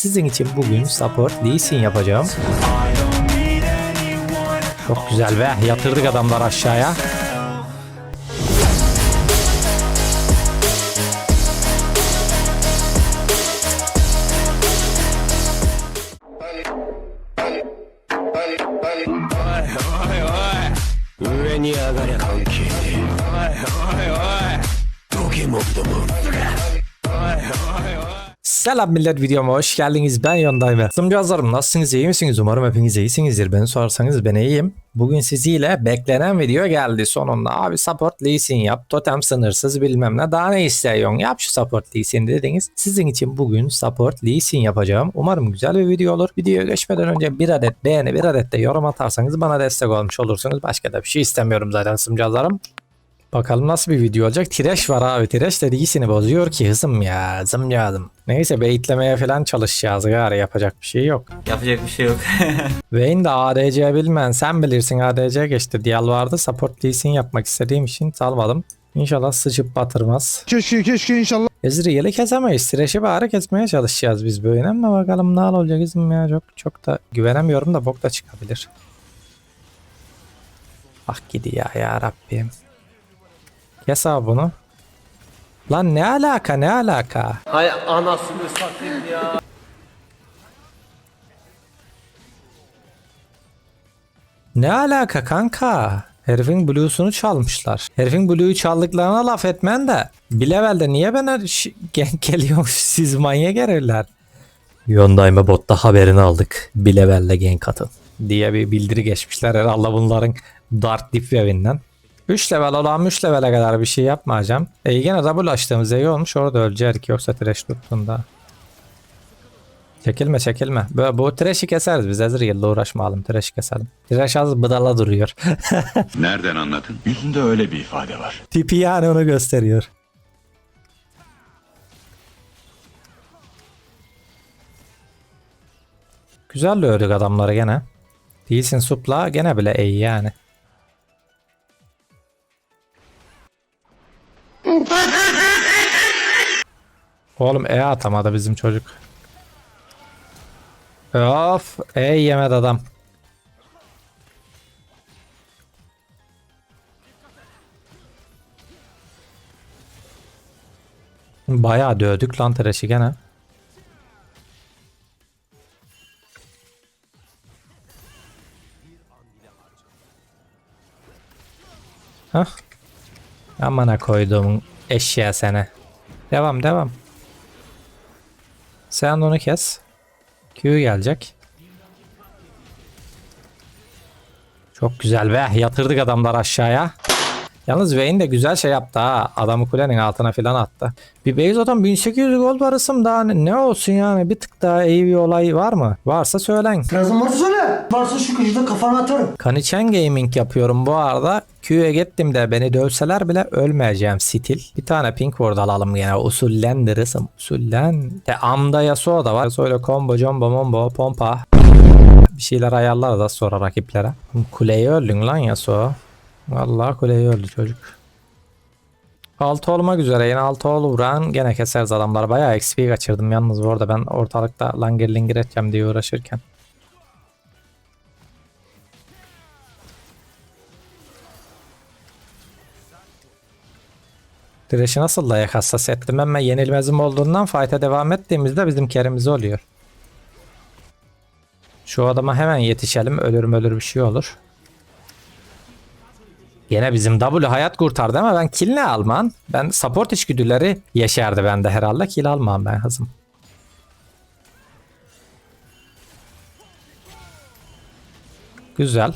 Sizin için bugün support Lee Sin yapacağım. Çok güzel be. Yatırdık adamlar aşağıya. Selam millet videoma hoş geldiniz. Ben Yondayme. Sımcı Hazarım. Nasılsınız? iyi misiniz? Umarım hepiniz iyisinizdir. Beni sorarsanız ben iyiyim. Bugün siziyle beklenen video geldi sonunda. Abi support Lee Sin yap. Totem sınırsız bilmem ne. Daha ne istiyorsun? Yap şu support Lee Sin dediniz. Sizin için bugün support Lee Sin yapacağım. Umarım güzel bir video olur. Videoya geçmeden önce bir adet beğeni bir adet de yorum atarsanız bana destek olmuş olursunuz. Başka da bir şey istemiyorum zaten Sımcı Hazarım. Bakalım nasıl bir video olacak. Tireş var abi. Tireş de iyisini bozuyor ki hızım ya. Hızım yazım. Neyse beyitlemeye falan çalışacağız gari. Yapacak bir şey yok. Yapacak bir şey yok. Vayne de ADC bilmen. Sen bilirsin ADC geçti. Dial vardı. Support Lee Sin yapmak istediğim için salmadım. İnşallah sıçıp batırmaz. Keşke keşke inşallah. Ezreal'i kesemeyiz. Thresh'i bari kesmeye çalışacağız biz böyle ama bakalım ne olacak izim ya. Çok, çok da güvenemiyorum da bok da çıkabilir. Ah gidi ya ya Rabbim. Kes abi bunu. Lan ne alaka ne alaka? Hay anasını satayım ya. Ne alaka kanka? Herifin Blue'sunu çalmışlar. Herifin Blue'yu çaldıklarına laf etmen de. Bir levelde niye ş- genk geliyor siz manyak herifler. Yondayma botta haberini aldık. Bir levelde genk atın. Diye bir bildiri geçmişler herhalde bunların Dart Deep Wave'inden. 3 level olan 3 levele kadar bir şey yapmayacağım. E yine double açtığımız iyi olmuş orada ölecek yoksa trash tuttuğunda. Çekilme çekilme. Bu, bu trash'i keseriz biz Ezreal'la uğraşmayalım. Trash keselim. Trash az bıdala duruyor. Nereden anladın? Yüzünde öyle bir ifade var. Tipi yani onu gösteriyor. Güzel ördük adamları gene. Değilsin supla gene bile iyi yani. Oğlum E atamadı bizim çocuk. Of E yemedi adam. Bayağı dövdük lan Thresh'i gene. Hah. Amına koyduğum eşya sene. Devam devam. Sen onu kes. Q gelecek. Çok güzel be. Yatırdık adamlar aşağıya. Yalnız Vayne de güzel şey yaptı ha. Adamı kulenin altına filan attı. Bir adam 1800 gol varısım daha ne, ne olsun yani bir tık daha iyi bir olay var mı? Varsa söylen. Lazım varsa söyle. Varsa şu köşede kafana atarım. Kanichen Gaming yapıyorum bu arada. Q'ye gittim de beni dövseler bile ölmeyeceğim stil. Bir tane pink ward alalım yine usullendirirsem. Usullen. De Amda Yasuo da var. Yasuo'yla combo, jumbo, mombo, pompa. Bir şeyler ayarlar da sonra rakiplere. Kuleyi öldün lan Yasuo. Vallahi kuleyi öldü çocuk. 6 olmak üzere yine 6 ol vuran gene keseriz adamlar. Bayağı XP kaçırdım yalnız bu arada ben ortalıkta langir lingir edeceğim diye uğraşırken. Thresh'i nasıl dayak hassas ettim ama yenilmezim olduğundan fight'a devam ettiğimizde bizim kerimiz oluyor. Şu adama hemen yetişelim ölür ölür bir şey olur. Yine bizim W hayat kurtardı ama ben kill ne alman? Ben support içgüdüleri yeşerdi bende herhalde. Kill almam ben hızım. Güzel.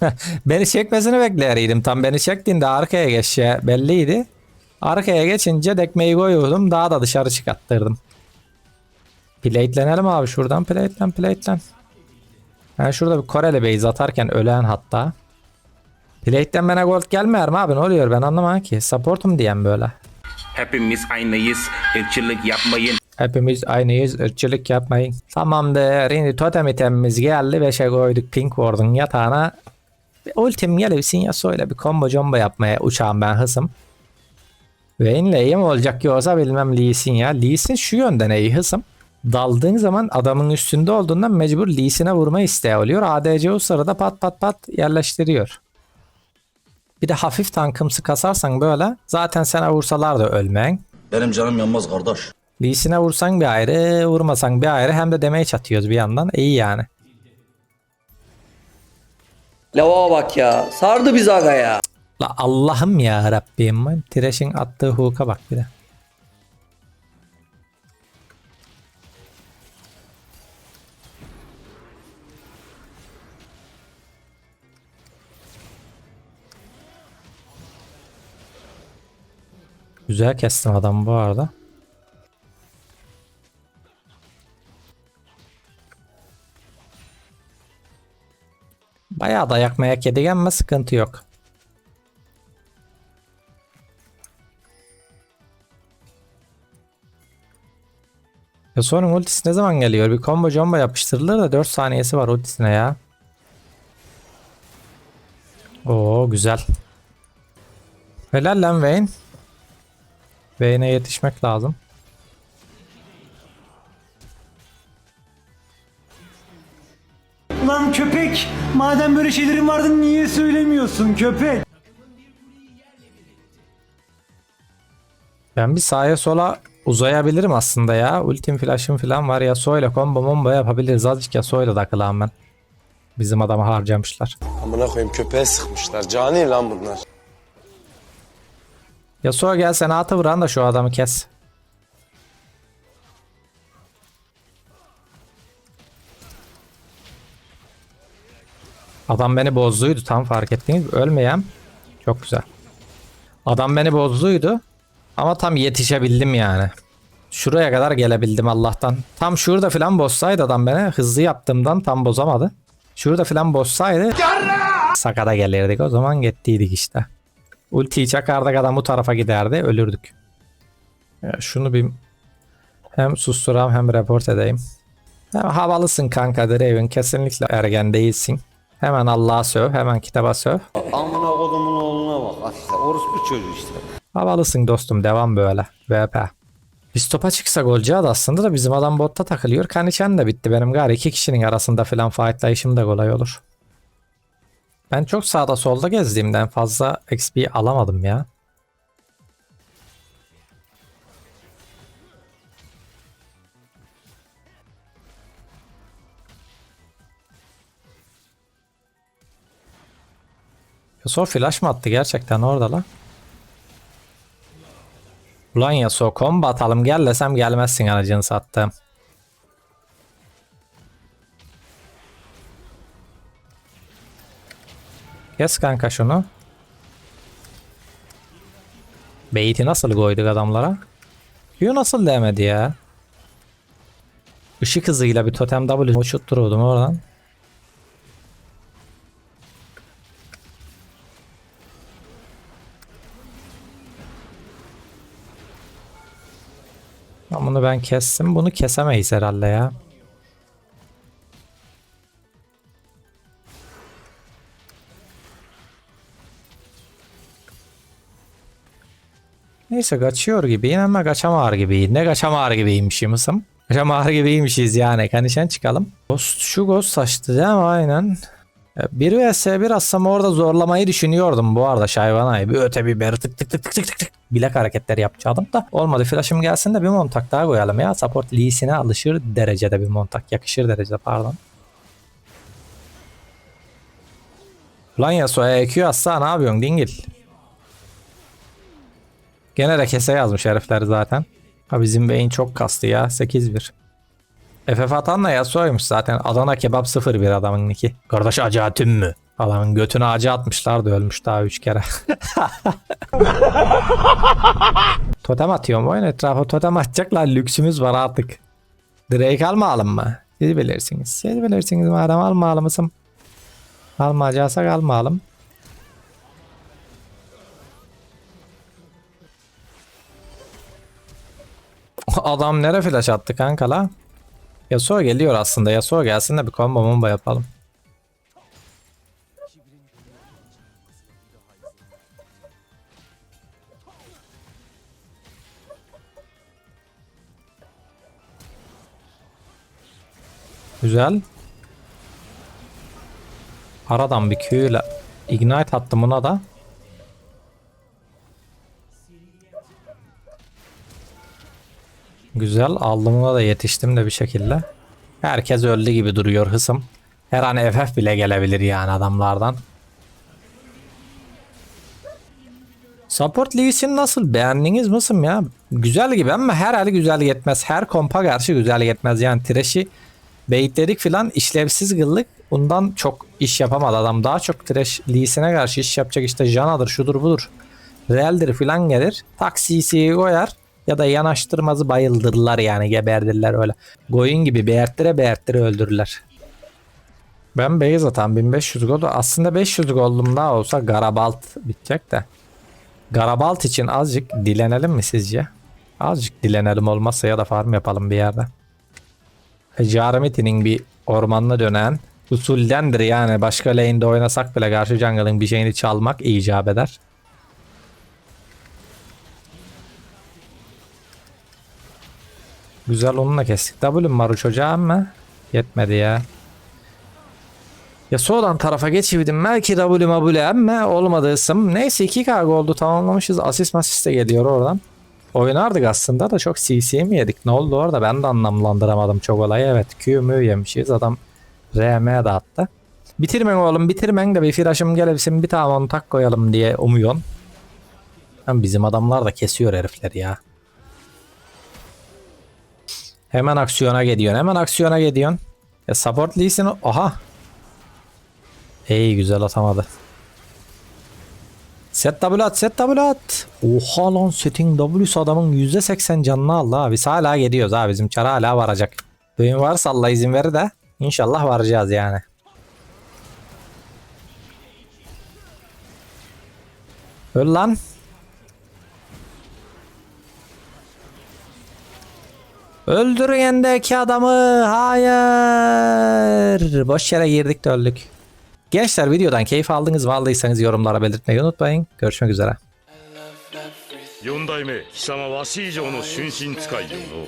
beni çekmesini bekleyeriydim. Tam beni çektiğinde arkaya geçeceği belliydi. Arkaya geçince dekmeyi koyuyordum. Daha da dışarı çıkarttırdım. Platelenelim abi şuradan. Platelen platelen. Ben şurada bir Koreli base atarken ölen hatta. Plate'den bana gold gelmiyor mu abi ne oluyor ben anlamam ki. Supportum diyen böyle. Hepimiz aynıyız. Irkçılık yapmayın. Hepimiz aynıyız ırkçılık yapmayın. Tamamdır şimdi totem itemimiz geldi 5'e koyduk Pink Ward'un yatağına. Ultim gelirsin ya söyle bir combo jumbo yapmaya uçağım ben hızım. Vayne'le iyi mi olacak yoksa bilmem Lee Sin ya. Lee Sin şu yönden iyi hızım. daldığın zaman adamın üstünde olduğundan mecbur Lee'sine vurma isteği oluyor. ADC o sırada pat pat pat yerleştiriyor. Bir de hafif tankımsı kasarsan böyle zaten sana vursalar da ölmen. Benim canım yanmaz kardeş. Lee'sine vursan bir ayrı, vurmasan bir ayrı hem de damage atıyoruz bir yandan. İyi yani. Lava bak ya. Sardı biz aga ya. La Allah'ım ya Rabbim. Thresh'in attığı hook'a bak bir de. Güzel kestim adamı bu arada. Bayağı dayak mayak yedik ama sıkıntı yok. Ya sonra ultisi ne zaman geliyor? Bir combo jumbo yapıştırılır da 4 saniyesi var ultisine ya. Oo güzel. Helal lan Vayne. Vayne'e yetişmek lazım. Ulan köpek. Madem böyle şeylerin vardı niye söylemiyorsun köpek? Ben bir sağa sola uzayabilirim aslında ya. Ultim flash'ım falan var. Yasuo'yla combo mombo yapabiliriz. Azıcık Yasuo'yla takılan ben. Bizim adamı harcamışlar. Amına koyayım köpeğe sıkmışlar. Cani lan bunlar. Yasuo gel sen atı vuran da şu adamı kes. Adam beni bozduydu tam fark ettiniz. mi? Ölmeyen. Çok güzel. Adam beni bozduydu. Ama tam yetişebildim yani. Şuraya kadar gelebildim Allah'tan. Tam şurada filan bozsaydı adam beni hızlı yaptığımdan tam bozamadı. Şurada filan bozsaydı sakata gelirdik o zaman gittiydik işte. Ultiyi çakardık adam bu tarafa giderdi ölürdük. Ya şunu bir hem susturam hem report edeyim. Hem havalısın kanka Draven kesinlikle ergen değilsin. Hemen Allah'a söv hemen kitaba söv. Amına kodumun oğluna bak. İşte orospu çocuğu işte. Havalısın dostum devam böyle. VP. Biz topa çıksak olacağı aslında da bizim adam botta takılıyor. Kaniçen de bitti benim gari iki kişinin arasında falan fightlayışım da kolay olur. Ben çok sağda solda gezdiğimden fazla XP alamadım ya. Yasuo flash mı attı gerçekten orada la? Ulan Yasuo combo atalım gel desem gelmezsin aracını sattım. Kes kanka şunu. Beyti nasıl koyduk adamlara? Q nasıl demedi ya? Işık hızıyla bir totem W uçuttururdum oradan. Bunu ben kestim. Bunu kesemeyiz herhalde ya. Neyse kaçıyor gibi ama kaçamar gibi. Ne kaçamar gibiymişimizim. Kaçamar gibiymişiz yani. Kanişen çıkalım. Ghost, şu ghost saçtı değil mi? Aynen. 1 vs 1 aslında orada zorlamayı düşünüyordum bu arada Şayvanay. Bir öte bir beri tık tık tık tık tık tık tık bilek hareketleri yapacaktım da olmadı. Flash'ım gelsin de bir montak daha koyalım ya. Support Lee'sine alışır derecede bir montak. Yakışır derecede pardon. Ulan Yasuo'ya EQ atsa ne yapıyorsun dingil? Gene de kese yazmış herifler zaten. Ha bizim beyin çok kastı ya 8-1. FF atan da Yasuo'ymuş zaten. Adana kebap 0-1 adamın niki. Kardeş acı tüm mü? Adamın götüne acı atmışlar da ölmüş daha 3 kere. totem atıyorum oyun etrafa totem atacaklar lüksümüz var artık. Drake almayalım mı? Siz bilirsiniz. Siz bilirsiniz madem almayalım mısın? Almayacaksak almayalım. Adam nere flash attı kanka la? Yasuo geliyor aslında. Yasuo gelsin de bir combo bomba yapalım. Güzel. Aradan bir Q ile Ignite attım buna da. Güzel. Aldım ona da yetiştim de bir şekilde. Herkes öldü gibi duruyor hısım. Her an FF bile gelebilir yani adamlardan. Support Lee Sin nasıl? Beğendiniz misin ya? Güzel gibi ama her hali güzel yetmez. Her kompa karşı güzel yetmez. Yani Thresh'i baitledik filan işlevsiz gıllık. Bundan çok iş yapamadı adam. Daha çok Thresh Lee Sin'e karşı iş yapacak işte Jana'dır şudur budur. Real'dir filan gelir. Taksisi koyar. Ya da yanaştırmazı bayıldırırlar yani geberdirler öyle. Goyun gibi beğerttire beğerttire öldürürler. Ben base atan 1500 gol. Aslında 500 golüm daha olsa Garabalt bitecek de. Garabalt için azıcık dilenelim mi sizce? Azıcık dilenelim olmazsa ya da farm yapalım bir yerde. Jarmiti'nin bir ormanına dönen usuldendir yani başka lane'de oynasak bile karşı jungle'ın bir şeyini çalmak icap eder. Güzel onunla kestik. W'm var o çocuğa ama yetmedi ya. Ya soldan tarafa geçirdim. Belki W mabule ama olmadı ısım. Neyse 2K oldu tamamlamışız. Asist masist de geliyor oradan. Oynardık aslında da çok CC mi yedik? Ne oldu orada? Ben de anlamlandıramadım çok olayı. Evet Q mü yemişiz. Adam RM de attı. Bitirmen oğlum bitirmen de bir flaşım gelebilsin bir tane onu tak koyalım diye umuyorsun. Hem bizim adamlar da kesiyor herifler ya. Hemen aksiyona gidiyorsun. Hemen aksiyona gidiyorsun. Ya support Lee'sin. Aha. İyi güzel atamadı. Set W at, set W at. Oha lan setting W'su adamın %80 canını aldı abi. Biz hala gidiyoruz abi. Bizim çara hala varacak. Düğün varsa Allah izin verir de inşallah varacağız yani. Öl lan. Öldürün adamı. Hayır. Boş yere girdik de öldük. Gençler videodan keyif aldınız mı aldıysanız yorumlara belirtmeyi unutmayın. Görüşmek üzere. 4代目貴様わし以上の春心使いよの